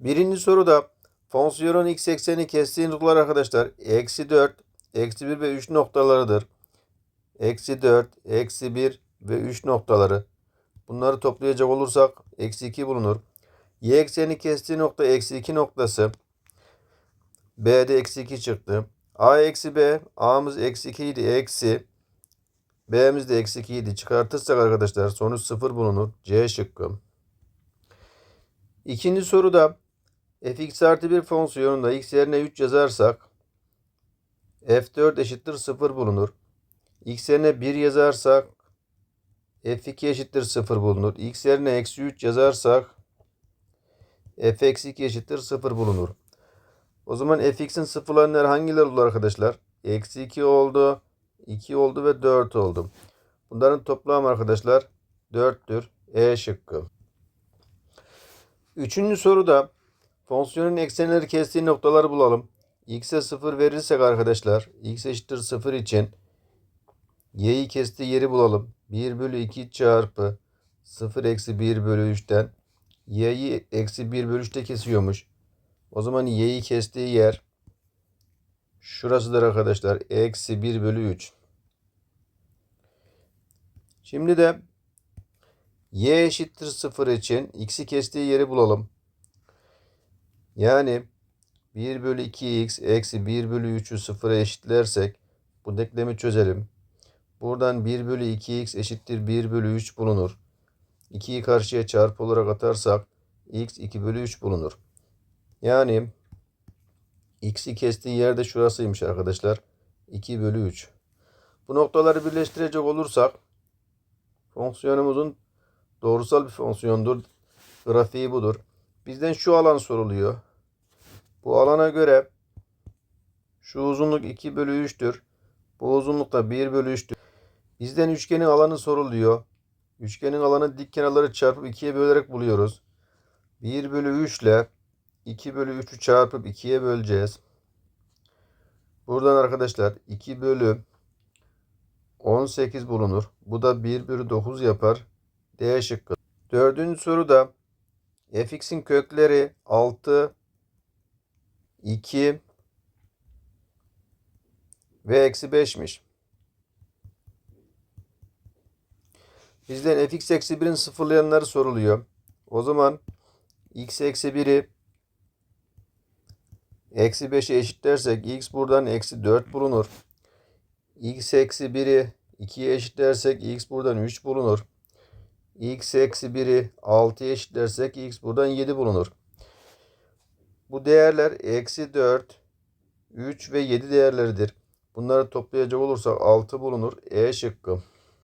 Birinci soruda fonksiyonun x ekseni kestiği noktalar arkadaşlar eksi 4, eksi 1 ve 3 noktalarıdır. Eksi 4, eksi 1 ve 3 noktaları. Bunları toplayacak olursak eksi 2 bulunur. Y ekseni kestiği nokta eksi 2 noktası. B'de eksi 2 çıktı. A eksi B. A'mız eksi 2 idi. Eksi. B'miz de eksi 2 idi. Çıkartırsak arkadaşlar sonuç 0 bulunur. C şıkkı. İkinci soruda fx artı 1 fonksiyonunda x yerine 3 yazarsak f4 eşittir 0 bulunur. x yerine 1 yazarsak f2 eşittir 0 bulunur. x yerine eksi 3 yazarsak f eksi 2 eşittir 0 bulunur. O zaman fx'in sıfırlarının hangileri olur arkadaşlar? Eksi 2 oldu, 2 oldu ve 4 oldu. Bunların toplamı arkadaşlar 4'tür. E şıkkı. Üçüncü soruda fonksiyonun eksenleri kestiği noktaları bulalım. x'e 0 verirsek arkadaşlar x eşittir 0 için y'yi kestiği yeri bulalım. 1 bölü 2 çarpı 0 eksi 1 bölü 3'ten y'yi eksi 1 bölü 3'te kesiyormuş. O zaman y'yi kestiği yer şurasıdır arkadaşlar. Eksi 1 bölü 3. Şimdi de y eşittir 0 için x'i kestiği yeri bulalım. Yani 1 bölü 2x eksi 1 bölü 3'ü 0'a eşitlersek bu denklemi çözelim. Buradan 1 bölü 2x eşittir 1 bölü 3 bulunur. 2'yi karşıya çarpı olarak atarsak x 2 bölü 3 bulunur. Yani x'i kestiği yerde şurasıymış arkadaşlar. 2 bölü 3. Bu noktaları birleştirecek olursak fonksiyonumuzun doğrusal bir fonksiyondur. Grafiği budur. Bizden şu alan soruluyor. Bu alana göre şu uzunluk 2 bölü 3'tür. Bu uzunluk da 1 bölü 3'tür. Bizden üçgenin alanı soruluyor. Üçgenin alanı dik kenarları çarpıp 2'ye bölerek buluyoruz. 1 bölü 3 ile 2 bölü 3'ü çarpıp 2'ye böleceğiz. Buradan arkadaşlar 2 bölü 18 bulunur. Bu da 1 bölü 9 yapar. D şıkkı. Dördüncü soruda fx'in kökleri 6, 2 ve eksi 5'miş. Bizden fx eksi 1'in sıfırlayanları soruluyor. O zaman x eksi 1'i eksi 5'e eşitlersek x buradan eksi 4 bulunur. x eksi 1'i 2'ye eşitlersek x buradan 3 bulunur. x eksi 1'i 6'ya eşitlersek x buradan 7 bulunur. Bu değerler eksi 4, 3 ve 7 değerleridir. Bunları toplayacak olursak 6 bulunur. E şıkkı.